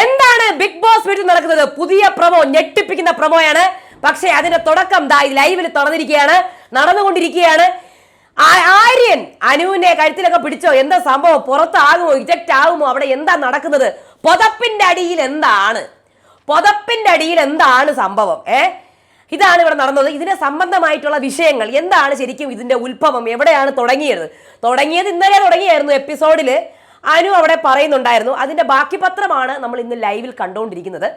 എന്താണ് big boss വീട്ടിൽ നടക്കുന്നത്? പുതിയ പ്രമോ ഞെട്ടിപ്പിക്കുന്ന പ്രമോയാണ്. പക്ഷേ അതിന്റെ തുടക്കം ദാ ലൈവിൽ തുറന്നിരിക്കുകയാണ് നടന്നുകൊണ്ടിരിക്കുകയാണ്. ആര്യൻ അനുവിനെ കഴുത്തിലൊക്കെ പിടിച്ചോ? എന്താ സംഭവം? പുറത്താകുമോ? ഇജക്റ്റ് ആകുമോ അവിടെ എന്താ നടക്കുന്നത്? പൊതപ്പിന്റെ അടിയിൽ എന്താണ്? പൊതപ്പിന്റെ അടിയിൽ എന്താണ് സംഭവം? ഏ? ഇതാണ് ഇവിടെ നടന്നത്. ഇതിനെ സംബന്ധമായിട്ടുള്ള വിഷയങ്ങൾ. എന്താണ് ശരിക്കും ഇതിന്റെ ഉത്ഭവം? എവിടെയാണ് തുടങ്ങിയത്? തുടങ്ങിയത് ഇന്നലെ തുടങ്ങിയായിരുന്നു എപ്പിസോഡിൽ അനു അവിടെ പറയുന്നുണ്ടായിരുന്നു. അതിന്റെ ബാക്കി പത്രമാണ് നമ്മൾ ഇന്ന് ലൈവിൽ കണ്ടുകൊണ്ടിരിക്കുന്നത്.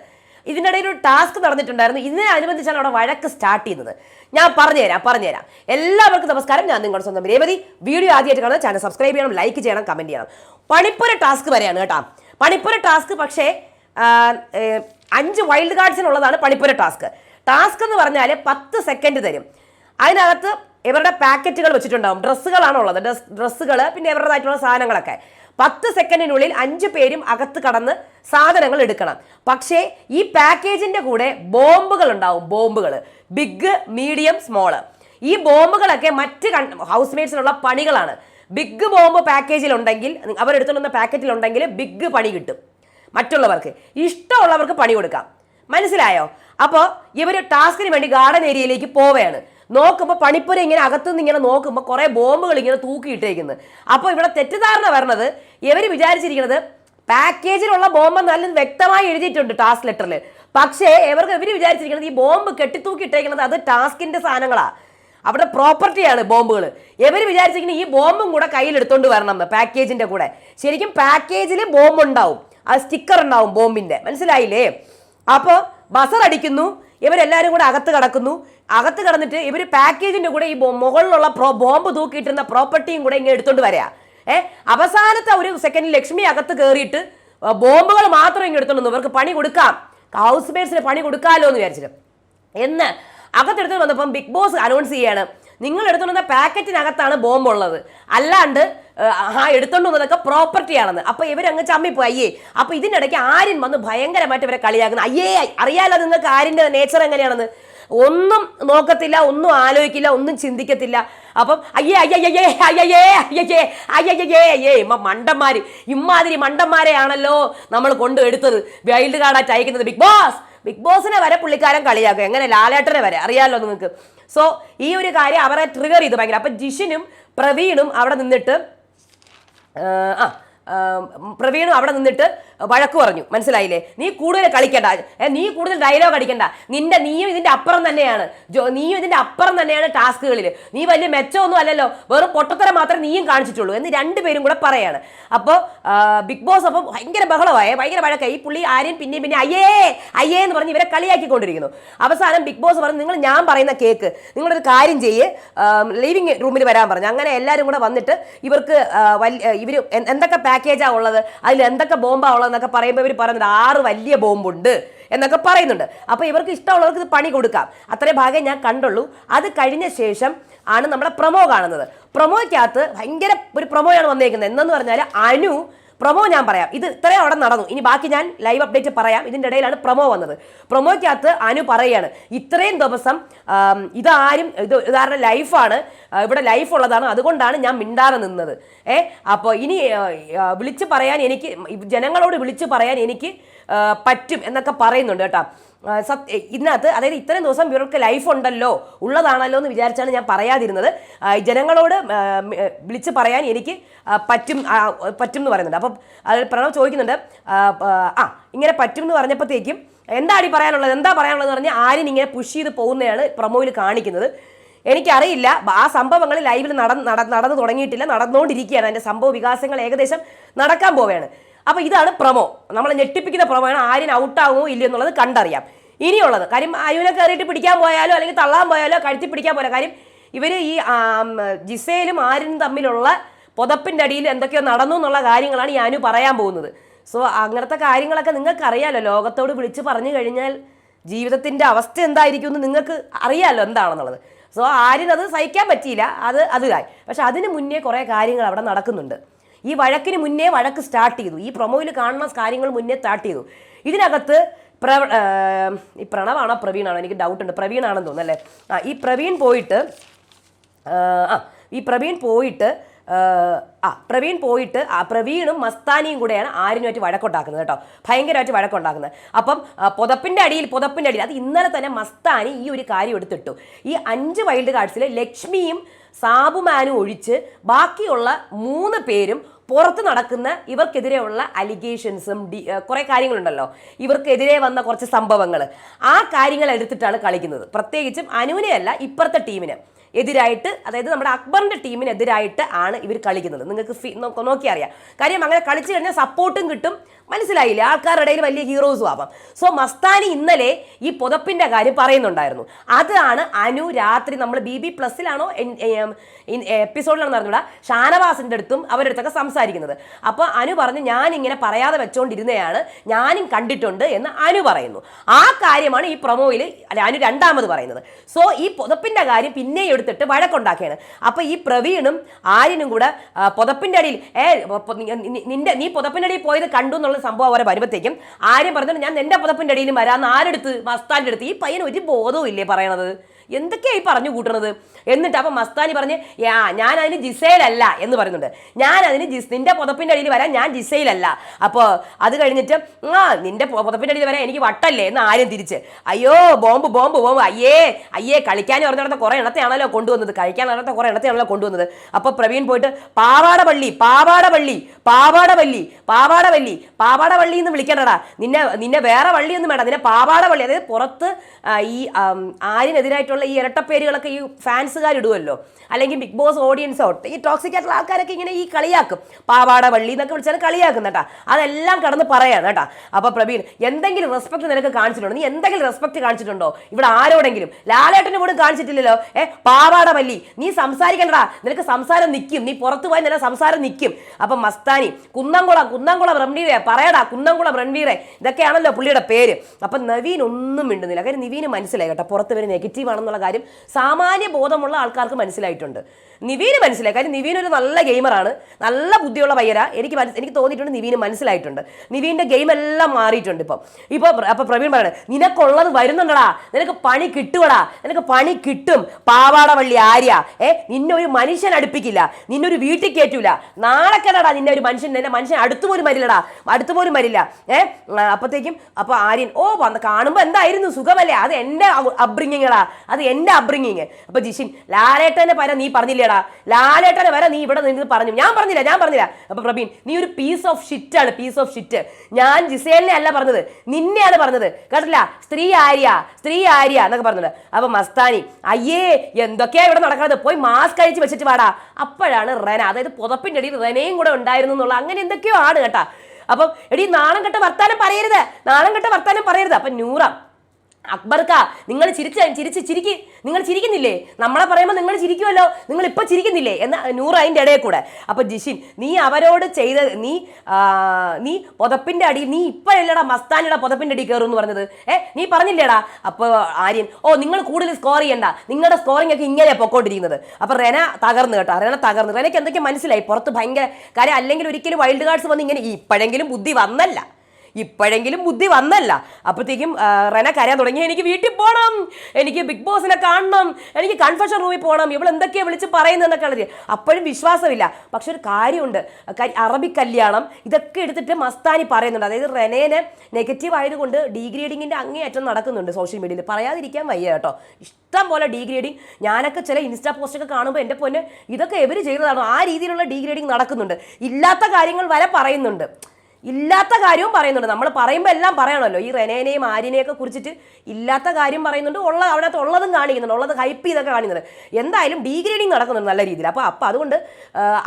ഇതിന്റെ ഇടയിൽ ഒരു ടാസ്ക് നടന്നിട്ടുണ്ടായിരുന്നു. ഇതിനെ അനുബന്ധിച്ചാണ് അവിടെ വഴക്ക് സ്റ്റാർട്ട് ചെയ്യുന്നത്. ഞാൻ പറഞ്ഞുതരാം പറഞ്ഞുതരാം. എല്ലാവർക്കും നമസ്കാരം. ഞാൻ നിങ്ങളുടെ സ്വന്തം രേവതി. വീഡിയോ ആദ്യമായിട്ട് കാണുന്നത് ചാനൽ സബ്സ്ക്രൈബ് ചെയ്യണം ലൈക്ക് ചെയ്യണം കമന്റ് ചെയ്യണം. പണിപ്പുര ടാസ്ക് വരെയാണ് കേട്ടോ. പണിപ്പുര ടാസ്ക് പക്ഷേ അഞ്ച് വൈൽഡ് കാർഡ്സിനുള്ളതാണ് പണിപ്പുര ടാസ്ക് ടാസ്ക് എന്ന് പറഞ്ഞാൽ പത്ത് സെക്കൻഡ് തരും. അതിനകത്ത് ഇവരുടെ പാക്കറ്റുകൾ വെച്ചിട്ടുണ്ടാകും ഡ്രസ്സുകളാണുള്ളത്. ഡ്രസ് ഡ്രസ്സുകൾ പിന്നെ ഇവരുടേതായിട്ടുള്ള സാധനങ്ങളൊക്കെ. പത്ത് സെക്കൻഡിനുള്ളിൽ അഞ്ച് പേരും അകത്ത് കടന്ന് സാധനങ്ങൾ എടുക്കണം. പക്ഷേ ഈ പാക്കേജിന്റെ കൂടെ ബോംബുകൾ ഉണ്ടാവും ബോംബുകൾ. ബിഗ് മീഡിയം സ്മോൾ ഈ ബോംബുകളൊക്കെ മറ്റ് ഹൗസ് മേറ്റ്സിനുള്ള പണികളാണ്. ബിഗ് ബോംബ് പാക്കേജിലുണ്ടെങ്കിൽ അവരെടുത്തുകൊണ്ടുവന്ന പാക്കറ്റിലുണ്ടെങ്കിൽ ബിഗ് പണി കിട്ടും. മറ്റുള്ളവർക്ക്. ഇഷ്ടമുള്ളവർക്ക് പണി കൊടുക്കാം. മനസ്സിലായോ? അപ്പോൾ ഇവർ ടാസ്കിന് വേണ്ടി ഗാർഡൻ ഏരിയയിലേക്ക് പോവുകയാണ്. നോക്കുമ്പോൾ പണിപ്പുര ഇങ്ങനെ അകത്തുനിന്ന് ഇങ്ങനെ നോക്കുമ്പോൾ കുറേ ബോംബുകൾ ഇങ്ങനെ തൂക്കിയിട്ടേക്കുന്നത് അപ്പോൾ ഇവിടെ തെറ്റിദ്ധാരണ വരണത് ഇവർ വിചാരിച്ചിരിക്കുന്നത് പാക്കേജിലുള്ള ബോംബ് നല്ല വ്യക്തമായി എഴുതിയിട്ടുണ്ട് ടാസ്ക് ലെറ്ററിൽ പക്ഷേ ഇവർക്ക് ഇവർ വിചാരിച്ചിരിക്കുന്നത് ഈ ബോംബ് കെട്ടിത്തൂക്കിയിട്ടേക്കുന്നത് അത് ടാസ്കിന്റെ സാധനങ്ങളാണ് അവിടെ പ്രോപ്പർട്ടിയാണ് ബോംബുകൾ ഇവർ വിചാരിച്ചിരിക്കുന്നത് ഈ ബോംബും കൂടെ കയ്യിലെടുത്തോണ്ട് വരണം എന്ന് പാക്കേജിന്റെ കൂടെ. ശരിക്കും പാക്കേജിൽ ബോംബ് ഉണ്ടാവും ആ സ്റ്റിക്കർ ഉണ്ടാവും ബോംബിന്റെ മനസ്സിലായില്ലേ? അപ്പോൾ ബസർ അടിക്കുന്നു. ഇവരെല്ലാവരും കൂടെ അകത്ത് കടക്കുന്നു. അകത്ത് കടന്നിട്ട് ഇവർ പാക്കേജിന്റെ കൂടെ ഈ മുകളിലുള്ള പ്രോ ബോംബ് തൂക്കിയിട്ടിരുന്ന പ്രോപ്പർട്ടിയും കൂടെ ഇങ്ങനെ എടുത്തോണ്ട് വരാ. ഏ? അവസാനത്തെ ഒരു സെക്കൻഡ് ലക്ഷ്മി അകത്ത് കയറിയിട്ട് ബോംബുകൾ മാത്രം ഇങ്ങനെ എടുത്തോണ്ട്. ഇവർക്ക് പണി കൊടുക്കാം. ഹൗസ് മേറ്റ്സിന് പണി കൊടുക്കാമല്ലോ എന്ന് വിചാരിച്ചിട്ട്. എന്ന് അകത്തെടുത്ത് വന്നപ്പം ബിഗ് ബോസ് അനൗൺസ് ചെയ്യാണ് നിങ്ങൾ എടുത്തോണ്ട് വന്ന പാക്കറ്റിനകത്താണ് ബോംബുള്ളത്. അല്ലാണ്ട് ആ എടുത്തോണ്ട് വന്നതൊക്കെ പ്രോപ്പർട്ടിയാണെന്ന് അപ്പൊ ഇവരങ്ങ് ചമ്മിപ്പോയി. അയ്യേ അപ്പൊ ഇതിനിടയ്ക്ക് ആര്യൻ വന്ന് ഭയങ്കരമായിട്ട് ഇവരെ കളിയാക്കുന്നു. അയ്യേ അറിയാലോ നിങ്ങൾക്ക് ആര്യന്റെ നേച്ചർ എങ്ങനെയാണെന്ന്? ഒന്നും നോക്കത്തില്ല ഒന്നും ആലോചിക്കില്ല ഒന്നും ചിന്തിക്കത്തില്ല. അപ്പം അയ്യേ അയ്യേ അയ്യേ അയ്യേ അയ്യേ അയ്യേ ഇമ്മ മണ്ടന്മാർ ഇമ്മാതിരി മണ്ടന്മാരെയാണല്ലോ നമ്മൾ കൊണ്ട് എടുത്തത് വൈൽഡ് കാർഡായിട്ട് അയക്കുന്നത് ബിഗ് ബോസ്. ബിഗ് ബോസിനെ വരെ പുള്ളിക്കാരൻ കളിയാക്കും. എങ്ങനെ? ലാലേട്ടനെ വരെ. അറിയാമല്ലോ നിങ്ങൾക്ക്. സോ ഈ ഒരു കാര്യം അവരെ ട്രിഗർ ചെയ്ത് ഭയങ്കര. അപ്പം ജിഷിനും പ്രവീണും അവിടെ നിന്നിട്ട് ആ, പ്രവീണും അവിടെ നിന്നിട്ട് വഴക്ക് പറഞ്ഞു. മനസ്സിലായില്ലേ? നീ കൂടുതൽ കളിക്കണ്ട. നീ കൂടുതൽ ഡയലോഗ് അടിക്കണ്ട. നിന്റെ നീയും ഇതിന്റെ അപ്പുറം തന്നെയാണ്. നീയും ഇതിന്റെ അപ്പുറം തന്നെയാണ് ടാസ്കുകളിൽ നീ വലിയ മെച്ചമൊന്നും അല്ലല്ലോ. വെറും പൊട്ടത്തരം മാത്രമേ നീയും കാണിച്ചിട്ടുള്ളൂ എന്ന് രണ്ടുപേരും കൂടെ പറയാണ്. അപ്പോൾ ബിഗ് ബോസ് അപ്പം ഭയങ്കര ബഹളമായ. ഭയങ്കര വഴക്കായി. ഈ പുള്ളി ആരെയും പിന്നെയും പിന്നെ അയ്യേ അയ്യേ എന്ന് പറഞ്ഞ് ഇവരെ കളിയാക്കിക്കൊണ്ടിരിക്കുന്നു. അവസാനം ബിഗ് ബോസ് പറഞ്ഞു നിങ്ങൾ ഞാൻ പറയുന്ന കേക്ക് നിങ്ങളൊരു കാര്യം ചെയ്യ്. ലിവിങ് റൂമിൽ വരാൻ പറഞ്ഞു. അങ്ങനെ എല്ലാവരും കൂടെ വന്നിട്ട് ഇവർക്ക് ഇവർ എന്തൊക്കെ പാക്കേജാണ് ഉള്ളത്? അതിൽ എന്തൊക്കെ ബോംബാണ് ഉള്ളത്? എന്നൊക്കെ പറയുമ്പോൾ ഇവർ പറയുന്നുണ്ട് ആറ് വലിയ ബോംബുണ്ട് എന്നൊക്കെ പറയുന്നുണ്ട്. അപ്പോൾ ഇവർക്ക് ഇഷ്ടമുള്ളവർക്ക് ഇത് പണി കൊടുക്കാം. അത്രയും ഭാഗം ഞാൻ കണ്ടുള്ളൂ. അത് കഴിഞ്ഞ ശേഷം ആണ് നമ്മുടെ പ്രൊമോ കാണുന്നത്. പ്രൊമോയ്ക്കകത്ത് ഭയങ്കര ഒരു പ്രൊമോയാണ് വന്നേക്കുന്നത്. എന്നെന്ന് പറഞ്ഞാൽ അനു പ്രൊമോ ഞാൻ പറയാം. ഇത് ഇത്രയും അവിടെ നടന്നു. ഇനി ബാക്കി ഞാൻ ലൈവ് അപ്ഡേറ്റ് പറയാം. ഇതിന്റെ ഇടയിലാണ് പ്രൊമോ വന്നത്. പ്രൊമോയ്ക്കകത്ത് അനു പറയുകയാണ് ഇത്രയും ദിവസം ഇതാരും ഇത് ഇതാരുടെ ലൈഫാണ് ഇവിടെ ലൈഫ് ഉള്ളതാണ്. അതുകൊണ്ടാണ് ഞാൻ മിണ്ടാതെ നിന്നത്. ഏ അപ്പോൾ ഇനി വിളിച്ച് പറയാൻ എനിക്ക് ജനങ്ങളോട് വിളിച്ച് പറയാൻ എനിക്ക് പറ്റും എന്നൊക്കെ പറയുന്നുണ്ട് കേട്ടോ. സത്യ ഇതിനകത്ത് അതായത് ഇത്രയും ദിവസം ഇവർക്ക് ലൈഫ് ഉണ്ടല്ലോ ഉള്ളതാണല്ലോ എന്ന് വിചാരിച്ചാണ് ഞാൻ പറയാതിരുന്നത്. ജനങ്ങളോട് വിളിച്ച് പറയാൻ എനിക്ക് പറ്റും പറ്റും എന്ന് പറയുന്നുണ്ട്. അപ്പം അത് പ്രണവ് ചോദിക്കുന്നുണ്ട് ആ, ഇങ്ങനെ പറ്റും എന്ന് പറഞ്ഞപ്പോഴത്തേക്കും എന്താണ് ഈ പറയാനുള്ളത്? എന്താ പറയാനുള്ളത് എന്ന് പറഞ്ഞാൽ ആര്യൻ ഇങ്ങനെ പുഷ് ചെയ്ത് പോകുന്നതാണ് പ്രമോയിൽ കാണിക്കുന്നത്. എനിക്കറിയില്ല ആ സംഭവങ്ങൾ ലൈവിൽ നടന്ന് നട- നടന്നു തുടങ്ങിയിട്ടില്ല നടന്നുകൊണ്ടിരിക്കുകയാണ്. അതിന്റെ സംഭവ വികാസങ്ങൾ ഏകദേശം നടക്കാൻ പോവുകയാണ്. അപ്പോൾ ഇതാണ് പ്രമോ. നമ്മളെ ഞെട്ടിപ്പിക്കുന്ന പ്രൊമോയാണ് ആര്യൻ ഔട്ടാകുമോ ഇല്ലയോ എന്നുള്ളത് കണ്ടറിയാം. ഇനിയുള്ളത്. കാര്യം അയുവിനെ കയറിയിട്ട് പിടിക്കാൻ പോയാലോ അല്ലെങ്കിൽ തള്ളാൻ പോയാലോ കഴുത്തി പിടിക്കാൻ പോയാലോ. കാര്യം ഇവർ ഈ ജിസയിലും ആരിനും തമ്മിലുള്ള പുതപ്പിന്റെ അടിയിൽ എന്തൊക്കെയോ നടന്നു എന്നുള്ള കാര്യങ്ങളാണ് ഈ അനു പറയാൻ പോകുന്നത്. സോ അങ്ങനത്തെ കാര്യങ്ങളൊക്കെ നിങ്ങൾക്ക് അറിയാലോ ലോകത്തോട് വിളിച്ച് പറഞ്ഞു കഴിഞ്ഞാൽ ജീവിതത്തിന്റെ അവസ്ഥ എന്തായിരിക്കും എന്ന് നിങ്ങൾക്ക് അറിയാമല്ലോ എന്താണെന്നുള്ളത്. സോ ആരിനത് സഹിക്കാൻ പറ്റിയില്ല. അത് അതിലായി പക്ഷെ അതിന് മുന്നേ കുറേ കാര്യങ്ങൾ അവിടെ നടക്കുന്നുണ്ട്. ഈ വഴക്കിന് മുന്നേ വഴക്ക് സ്റ്റാർട്ട് ചെയ്തു. ഈ പ്രൊമോയിൽ കാണുന്ന കാര്യങ്ങൾ മുന്നേ സ്റ്റാർട്ട് ചെയ്തു. ഇതിനകത്ത് പ്ര ആ, ഈ പ്രണവാണോ പ്രവീണാണോ? എനിക്ക് ഡൗട്ട് ഉണ്ട്. പ്രവീണാണെന്ന് തോന്നുന്നു അല്ലേ? ആ ഈ പ്രവീൺ പോയിട്ട് ആ ആ, ഈ പ്രവീൺ പോയിട്ട് ആ പ്രവീൺ പോയിട്ട് ആ പ്രവീണും മസ്താനിയും കൂടെയാണ് ആര്യനുമായിട്ട് വഴക്കുണ്ടാക്കുന്നത് കേട്ടോ. ഭയങ്കരമായിട്ട് വഴക്കുണ്ടാക്കുന്നത്. അപ്പം പുതപ്പിന്റെ അടിയിൽ പുതപ്പിന്റെ അടിയിൽ അത് ഇന്നലെ തന്നെ മസ്താനി ഈ ഒരു കാര്യം എടുത്തിട്ടു. ഈ അഞ്ച് വൈൽഡ് കാർഡ്സിൽ ലക്ഷ്മിയും സാബുമാനും ഒഴിച്ച് ബാക്കിയുള്ള മൂന്ന് പേരും പുറത്ത് നടക്കുന്ന ഇവർക്കെതിരെയുള്ള അലിഗേഷൻസും ഡി കുറെ കാര്യങ്ങളുണ്ടല്ലോ. ഇവർക്കെതിരെ വന്ന കുറച്ച് സംഭവങ്ങൾ. ആ കാര്യങ്ങൾ എടുത്തിട്ടാണ് കളിക്കുന്നത്. പ്രത്യേകിച്ചും അനുവിനെയല്ല ഇപ്പുറത്തെ ടീമിന്. എതിരായിട്ട് അതായത് നമ്മുടെ അക്ബറിന്റെ ടീമിനെതിരായിട്ട് ആണ് ഇവർ കളിക്കുന്നത്. നിങ്ങൾക്ക് നോക്കി അറിയാം. കാര്യം അങ്ങനെ കളിച്ചു കഴിഞ്ഞാൽ സപ്പോർട്ടും കിട്ടും. മനസ്സിലായില്ല? ആൾക്കാരുടെ ഇടയിൽ വലിയ ഹീറോസും ആവാം. സോ മസ്താനി ഇന്നലെ ഈ പുതപ്പിന്റെ കാര്യം പറയുന്നുണ്ടായിരുന്നു. അതാണ് അനു രാത്രി നമ്മൾ ബി ബി പ്ലസിലാണോ എപ്പിസോഡിലാണോ പറഞ്ഞൂടാ ഷാനവാസിന്റെ അടുത്തും അവരുടെ അടുത്തൊക്കെ സംസാരിക്കുന്നത്. അപ്പോൾ അനു പറഞ്ഞു ഞാൻ ഇങ്ങനെ പറയാതെ വെച്ചുകൊണ്ടിരുന്നതാണ് ഞാനും കണ്ടിട്ടുണ്ട് എന്ന് അനു പറയുന്നു. ആ കാര്യമാണ് ഈ പ്രൊമോയിൽ അല്ല അനു രണ്ടാമത് പറയുന്നത്. സോ ഈ പുതപ്പിന്റെ കാര്യം പിന്നെ എടുത്തിട്ട് വഴക്കുണ്ടാക്കിയാണ്. അപ്പോൾ ഈ പ്രവീണും ആര്യനും കൂടെ പുതപ്പിന്റെ അടിയിൽ ഏ നിന്റെ നീ പുതപ്പിന്റെ അടിയിൽ പോയത് കണ്ടു എന്നുള്ള സംഭവം അവരെ വരുമ്പോഴത്തേക്കും ആര്യം പറഞ്ഞു ഞാൻ എന്റെ പുതപ്പിന്റെ അടിയിലും വരാമെന്ന് ആരെടുത്ത് മസ്താന്റെ അടുത്ത് ഈ പയ്യൻ ഒരു ബോധവും ഇല്ലേ? പറയണത്. എന്തൊക്കെയായി പറഞ്ഞു കൂട്ടണത്? എന്നിട്ട് അപ്പം മസ്താനി പറഞ്ഞ് യാ ഞാൻ അതിന് ജിസയിലല്ല എന്ന് പറയുന്നുണ്ട്. ഞാൻ അതിന് ജിസ് നിന്റെ പുതപ്പിന്റെ അടിയിൽ വരാൻ ഞാൻ ജിസയിലല്ല അപ്പോൾ അത് കഴിഞ്ഞിട്ട് ആ നിന്റെ പുതപ്പിന്റെ അടിയിൽ വരാൻ എനിക്ക് വട്ടല്ലേ എന്ന് ആരും തിരിച്ച് അയ്യോ ബോംബ് ബോംബ് ബോംബ് അയ്യേ അയ്യേ കളിക്കാൻ പറഞ്ഞിടത്ത കുറേ എണ്ണത്തെയാണല്ലോ കൊണ്ടുവന്നത്. കഴിക്കാൻ പറഞ്ഞിടത്ത കുറേ എണ്ണത്തെയാണല്ലോ കൊണ്ടുവന്നത്. അപ്പോൾ പ്രവീൺ പോയിട്ട് പാവാട പള്ളി പാവാട പള്ളി പാവാട പള്ളി പാവാട പള്ളി പാവാട പള്ളി എന്ന് വിളിക്കണ്ടടാ. നിന്നെ നിന്നെ വേറെ വള്ളിയൊന്നും വേണ്ട. നിന്നെ പാവാട പള്ളി അതായത് പുറത്ത് ഈ ആം, ആര്യനെതിരായിട്ടുള്ള ഈ ഇരട്ടപ്പേരുകളൊക്കെ ഈ ഫാൻസുകാർ ഇടുമല്ലോ അല്ലെങ്കിൽ ബിഗ് ബോസ് ഓഡിയൻസ് ഔട്ട് ഈ ടോക്സിക് ആയിട്ടുള്ള ആൾക്കാരൊക്കെ ഇങ്ങനെ ഈ കളിയാക്കും. പാവാട വള്ളി എന്നൊക്കെ വിളിച്ചാൽ കളിയാക്കും കേട്ടാ. അതെല്ലാം കടന്ന് പറയാണ് കേട്ടാ. അപ്പൊ പ്രവീൺ എന്തെങ്കിലും റെസ്പെക്ട് നിനക്ക് കാണിച്ചിട്ടുണ്ടോ? നീ എന്തെങ്കിലും റെസ്പെക്ട് കാണിച്ചിട്ടുണ്ടോ? ഇവിടെ ആരോടെങ്കിലും? ലാലേട്ടന് പോലും കാണിച്ചിട്ടില്ലല്ലോ. ഏ പാവാട വല്ലി നീ സംസാരിക്കണ്ടടാ. നിനക്ക് സംസാരം നിൽക്കും നീ പുറത്തു പോയി നിന്നെ സംസാരം നിൽക്കും അപ്പൊ മസ്താനി കുന്നംകുളം കുന്നംകുളം റൺവീറെ പറയടാ കുന്നംകുളം റൺവീറെ ഇതൊക്കെയാണല്ലോ പുള്ളിയുടെ പേര്. അപ്പൊ നവീൻ ഒന്നും മിണ്ടുന്നില്ല. കാര്യം നിവീന് മനസ്സിലായി കേട്ടോ. പുറത്ത് വരെ നെഗറ്റീവ് ആണെന്നുള്ള കാര്യം സാമാന്യ ബോധമുള്ള ആൾക്കാർക്ക് മനസ്സിലായിട്ടുണ്ട്. നിവീന് മനസ്സിലായി. കാര്യം നിവീൻ ഒരു നല്ല ഗെയിമറാണ്. നല്ല ബുദ്ധിയുള്ള പയ്യരാ എനിക്ക് മനസ്സ് എനിക്ക് തോന്നിയിട്ടുണ്ട് നിവീന് മനസ്സിലായിട്ടുണ്ട്. നിവീന്റെ ഗെയിം എല്ലാം മാറിയിട്ടുണ്ട് ഇപ്പം. ഇപ്പോൾ അപ്പൊ പ്രവീൺ പറയണേ നിനക്കുള്ളത് വരുന്നുണ്ടടാ. നിനക്ക് പണി കിട്ടുവടാ. നിനക്ക് പണി കിട്ടും. പാവാടവള്ളി ആര്യ. ഏ നിന്നെ ഒരു മനുഷ്യൻ അടുപ്പിക്കില്ല. നിന്നെ ഒരു വീട്ടിൽ കയറ്റൂല നാളെക്കടാ നിന്നെ ഒരു മനുഷ്യൻ നിന്നെ മനുഷ്യൻ അടുത്തു പോലും വരില്ലടാ. അടുത്തു പോലും വരില്ല. ഏ അപ്പത്തേക്കും അപ്പൊ ആര്യൻ ഓ വന്ന് കാണുമ്പോൾ എന്തായിരുന്നു? സുഖമല്ലേ? അത് എന്റെ അബ്രിങ്ങിങ്ങടാ അത് എന്റെ അബ്രിങ്ങിങ് അപ്പൊ ജിഷിൻ ലാലേട്ടനെ പര നീ പറഞ്ഞില്ലേടാ ലാലേട്ടനെ വരെ നീ ഇവിടെ നിന്ന് പറഞ്ഞു. ഞാൻ പറഞ്ഞില്ല ഞാൻ പറഞ്ഞില്ല. അപ്പൊ പ്രവീൺ നീ ഒരു പീസ് ഓഫ് ഷിറ്റ് ആണ് പീസ് ഓഫ് ഷിറ്റ് ഞാൻ ജിസേലിനെ അല്ല പറഞ്ഞത് നിന്നെയാണ് പറഞ്ഞത്. കേട്ടില്ല സ്ത്രീ ആര്യ സ്ത്രീ ആര്യ എന്നൊക്കെ പറഞ്ഞത്. അപ്പൊ മസ്താനി അയ്യേ എന്തൊക്കെയാ ഇവിടെ നടക്കുന്നത്? പോയി മാസ്ക് അഴിച്ച് വെച്ചിട്ട് വാടാ. അപ്പോഴാണ് റെന അതായത് പുതപ്പിന്റെ അടിയിൽ റെനയും കൂടെ ഉണ്ടായിരുന്നു എന്നുള്ള അങ്ങനെ എന്തൊക്കെയോ ആണ് കേട്ടാ. അപ്പം എടി നാണം കെട്ട വർത്താനം പറയരുത്. നാണം കെട്ട വർത്താനം പറയരുത്. അപ്പൊ നൂറ അക്ബർക്ക നിങ്ങൾ ചിരിച്ച ചിരിച്ച് ചിരിക്ക് നിങ്ങൾ ചിരിക്കുന്നില്ലേ? നമ്മളെ പറയുമ്പോൾ നിങ്ങൾ ചിരിക്കുമല്ലോ. നിങ്ങൾ ഇപ്പൊ ചിരിക്കുന്നില്ലേ? എന്ന നൂറ് അതിന്റെ ഇടയിൽ കൂടെ. അപ്പോൾ ജിഷിൻ നീ അവരോട് ചെയ്ത നീ നീ പുതപ്പിന്റെ അടി നീ ഇപ്പോഴല്ലടാ മസ്താനിയുടെ പുതപ്പിന്റെ അടി കയറും എന്ന് പറഞ്ഞത്. ഏ നീ പറഞ്ഞില്ലേടാ? അപ്പോൾ ആര്യൻ ഓ നിങ്ങൾ കൂടുതൽ സ്കോർ ചെയ്യണ്ട. നിങ്ങളുടെ സ്കോറിംഗ് ഒക്കെ ഇങ്ങനെ പൊക്കോണ്ടിരിക്കുന്നത്. അപ്പോൾ റെന തകർന്നു കേട്ടോ റെന തകർന്നു. റെനയ്ക്ക് എന്തൊക്കെ മനസ്സിലായി. പുറത്ത് ഭയങ്കര കാര്യം അല്ലെങ്കിൽ ഒരിക്കലും വൈൽഡ് കാർഡ്സ് വന്ന് ഇങ്ങനെ ഇപ്പോഴെങ്കിലും ബുദ്ധി വന്നല്ല. ഇപ്പോഴെങ്കിലും ബുദ്ധി വന്നല്ല. അപ്പോഴത്തേക്കും റെന കരയാൻ തുടങ്ങി. എനിക്ക് വീട്ടിൽ പോകണം എനിക്ക് ബിഗ് ബോസിനെ കാണണം. എനിക്ക് കൺഫെഷൻ റൂമിൽ പോകണം ഇവൾ എന്തൊക്കെയാണ് വിളിച്ച് പറയുന്നതെന്നൊക്കെ ഉള്ളത് അപ്പോഴും വിശ്വാസമില്ല. പക്ഷെ ഒരു കാര്യമുണ്ട്. അറബി കല്യാണം ഇതൊക്കെ എടുത്തിട്ട് മസ്താനി പറയുന്നുണ്ട്. അതായത് റെനേനെ നെഗറ്റീവ് ആയതുകൊണ്ട് ഡീഗ്രേഡിങ്ങിന്റെ അങ്ങേയറ്റം നടക്കുന്നുണ്ട് സോഷ്യൽ മീഡിയയിൽ പറയാതിരിക്കാൻ വയ്യ കേട്ടോ. ഇഷ്ടം പോലെ ഡീഗ്രേഡിങ്. ഞാനൊക്കെ ചില ഇൻസ്റ്റാ പോസ്റ്റൊക്കെ കാണുമ്പോൾ എന്റെ പൊന്നെ ഇതൊക്കെ എവർ ചെയ്തതാണോ ആ രീതിയിലുള്ള ഡീഗ്രേഡിങ് നടക്കുന്നുണ്ട്. ഇല്ലാത്ത കാര്യങ്ങൾ വരെ പറയുന്നുണ്ട്. ഇല്ലാത്ത കാര്യവും പറയുന്നുണ്ട്. നമ്മൾ പറയുമ്പോൾ എല്ലാം പറയണമല്ലോ ഈ റെനേനെയും ആര്യനെയൊക്കെ കുറിച്ചിട്ട് ഇല്ലാത്ത കാര്യം പറയുന്നുണ്ട്. ഉള്ള അതിനകത്ത് ഉള്ളതും കാണിക്കുന്നുണ്ട്. ഉള്ളത് ഹൈപ്പ് ചെയ്തൊക്കെ കാണിക്കുന്നുണ്ട്. എന്തായാലും ഡീഗ്രേഡിങ് നടക്കുന്നുണ്ട് നല്ല രീതിയിൽ. അപ്പോൾ അപ്പോൾ അതുകൊണ്ട്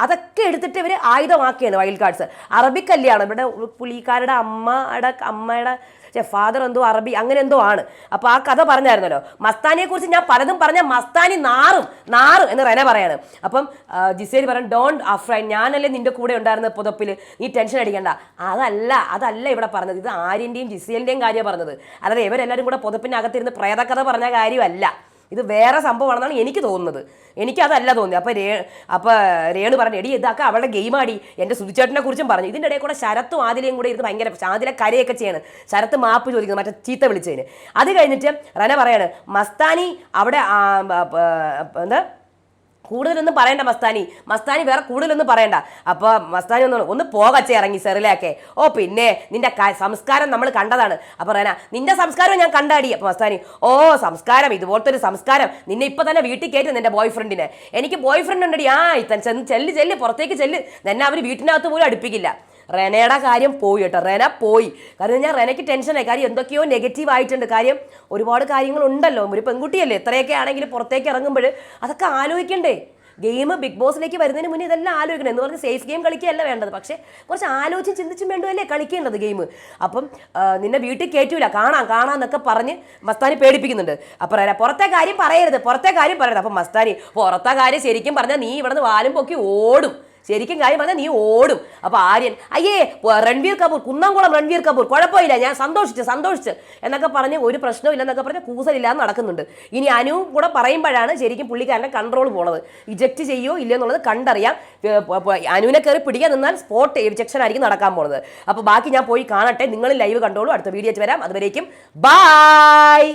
അതൊക്കെ എടുത്തിട്ട് ഇവർ ആയുധമാക്കിയാണ് വൈൽഡ് കാർഡ്സ്. അറബിക് കല്യാണം ഇവിടെ പുള്ളിക്കാരുടെ അമ്മയുടെ അമ്മയുടെ ഫാദർ എന്തോ അറബി അങ്ങനെ എന്തോ ആണ്. അപ്പോൾ ആ കഥ പറഞ്ഞായിരുന്നല്ലോ. മസ്താനിയെ കുറിച്ച് ഞാൻ പലതും പറഞ്ഞ മസ്താനി നാറും നാറ് എന്ന് റെന പറയാണ്. അപ്പം ജിസേരി പറയും ഡോണ്ട് അഫ്രൈൻ ഞാനല്ലേ നിന്റെ കൂടെ ഉണ്ടായിരുന്ന പുതപ്പിൽ നീ ടെൻഷൻ അടിക്കണ്ട. അതല്ല അതല്ല ഇവിടെ പറഞ്ഞത്. ഇത് ആര്യന്റെയും ജിസേലിന്റെയും കാര്യമാണ് പറഞ്ഞത്. അതായത് ഇവരെല്ലാവരും കൂടെ പുതപ്പിനകത്തിരുന്ന് പ്രേതകഥ പറഞ്ഞ കാര്യമല്ല. ഇത് വേറെ സംഭവമാണെന്നാണ് എനിക്ക് തോന്നുന്നത്. എനിക്കതല്ല തോന്നി അപ്പോൾ രേ അപ്പോൾ രേണു പറഞ്ഞു എടി ഇതൊക്കെ അവളുടെ ആടി. എന്റെ സുധിച്ചേട്ടനെ കുറിച്ചും പറഞ്ഞു. ഇതിന്റെ ഇടയിൽ കൂടെ ശരത്തും ആദിലയും കൂടെ ഇരുന്ന് ഭയങ്കര ആദിലെ കരയൊക്കെ ചെയ്യാണ്. ശരത്ത് മാപ്പ് ചോദിക്കുന്നത് മറ്റേ ചീത്ത വിളിച്ചതിന്. അത് കഴിഞ്ഞിട്ട് റന പറയാണ് മസ്താനി അവിടെ എന്താ കൂടുതലൊന്നും പറയണ്ട മസ്താനി. മസ്താനി വേറെ കൂടുതലൊന്നും പറയണ്ട. അപ്പൊ മസ്താനി ഒന്ന് ഒന്ന് പോകച്ചേ ഇറങ്ങി സെറിലാക്കെ ഓ പിന്നെ നിന്റെ സംസ്കാരം നമ്മൾ കണ്ടതാണ്. അപ്പൊ റേന നിന്റെ സംസ്കാരം ഞാൻ കണ്ടാടി. അപ്പൊ മസ്താനി ഓ സംസ്കാരം ഇതുപോലത്തെ ഒരു സംസ്കാരം. നിന്നെ ഇപ്പൊ തന്നെ വീട്ടിൽ കയറ്റി നിന്റെ ബോയ് ഫ്രണ്ടിനെ എനിക്ക് ബോയ് ഫ്രണ്ട് ഉണ്ടടി. ആ ഇത്തൻ ചെന്ന് ചെല്ല് ചെല്ല് പുറത്തേക്ക് ചെല്ല്. നിന്നെ അവർ വീട്ടിനകത്ത് പോലും അടുപ്പിക്കില്ല. റെനയുടെ കാര്യം പോയി കേട്ടോ. റെന പോയി. കാരണം ഞാൻ റെനയ്ക്ക് ടെൻഷനായി കാര്യം എന്തൊക്കെയോ നെഗറ്റീവ് ആയിട്ടുണ്ട്. കാര്യം ഒരുപാട് കാര്യങ്ങളുണ്ടല്ലോ. ഒരു പെൺകുട്ടിയല്ലേ? എത്രയൊക്കെ ആണെങ്കിൽ പുറത്തേക്ക് ഇറങ്ങുമ്പോൾ അതൊക്കെ ആലോചിക്കണ്ടേ? ഗെയിം ബിഗ് ബോസിലേക്ക് വരുന്നതിന് മുന്നേ ഇതെല്ലാം ആലോചിക്കണം. എന്ന് പറഞ്ഞ് സേഫ് ഗെയിം കളിക്കുകയല്ല വേണ്ടത്. പക്ഷേ കുറച്ച് ആലോചിച്ച് ചിന്തിച്ചും വേണ്ടതല്ലേ കളിക്കേണ്ടത് ഗെയിം അപ്പം നിന്നെ വീട്ടിൽ കയറ്റൂല കാണാം കാണാം എന്നൊക്കെ പറഞ്ഞ് മസ്താനി പേടിപ്പിക്കുന്നുണ്ട്. അപ്പം പറയാം പുറത്തെ കാര്യം പറയരുത്. പുറത്തെ കാര്യം പറയരുത്. അപ്പം മസ്താനി പുറത്തെ കാര്യം ശരിക്കും പറഞ്ഞാൽ നീ ഇവിടുന്ന് വാലും പൊക്കി ഓടും. ശരിക്കും കാര്യം പറഞ്ഞാൽ നീ ഓടും. അപ്പോൾ ആര്യൻ അയ്യേ രൺവീർ കപൂർ കുന്നംകുളം രൺവീർ കപൂർ കുഴപ്പമില്ല ഞാൻ സന്തോഷിച്ച് സന്തോഷിച്ച്. എന്നൊക്കെ പറഞ്ഞ് ഒരു പ്രശ്നവും ഇല്ലെന്നൊക്കെ പറഞ്ഞ് കൂസലില്ലാതെ നടക്കുന്നുണ്ട്. ഇനി അനുവും കൂടെ പറയുമ്പോഴാണ് ശരിക്കും പുള്ളിക്കാരന്റെ കൺട്രോൾ പോണത്. ഇജക്റ്റ് ചെയ്യോ ഇല്ലയോ എന്നുള്ളത് കണ്ടറിയാം. അനുവിനെ കയറി പിടിക്കാൻ നിന്നാൽ സ്പോട്ട് ഇജക്ഷൻ ആയിരിക്കും നടക്കാൻ പോണത്. അപ്പോൾ ബാക്കി ഞാൻ പോയി കാണട്ടെ. നിങ്ങൾ ലൈവ് കണ്ടോളൂ. അടുത്ത വീഡിയോ വരാം. അതുവരേക്കും ബായ്